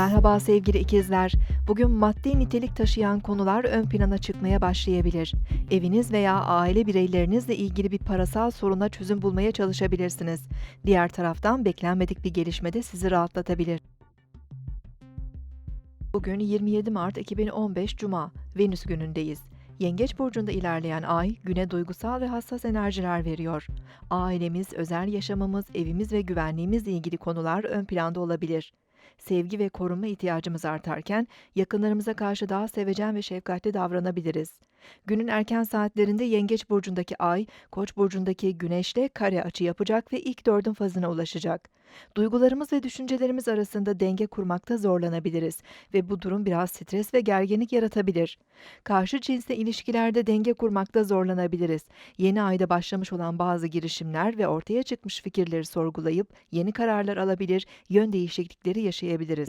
Merhaba sevgili ikizler. Bugün maddi nitelik taşıyan konular ön plana çıkmaya başlayabilir. Eviniz veya aile bireylerinizle ilgili bir parasal soruna çözüm bulmaya çalışabilirsiniz. Diğer taraftan beklenmedik bir gelişme de sizi rahatlatabilir. Bugün 27 Mart 2015 Cuma, Venüs günündeyiz. Yengeç burcunda ilerleyen ay güne duygusal ve hassas enerjiler veriyor. Ailemiz, özel yaşamımız, evimiz ve güvenliğimizle ilgili konular ön planda olabilir. Sevgi ve korunma ihtiyacımız artarken yakınlarımıza karşı daha sevecen ve şefkatli davranabiliriz. Günün erken saatlerinde Yengeç burcundaki ay, Koç burcundaki Güneş'le kare açı yapacak ve ilk dördün fazına ulaşacak. Duygularımız ve düşüncelerimiz arasında denge kurmakta zorlanabiliriz ve bu durum biraz stres ve gerginlik yaratabilir. Karşı cinsle ilişkilerde denge kurmakta zorlanabiliriz. Yeni ayda başlamış olan bazı girişimler ve ortaya çıkmış fikirleri sorgulayıp yeni kararlar alabilir, yön değişiklikleri yaşayabiliriz.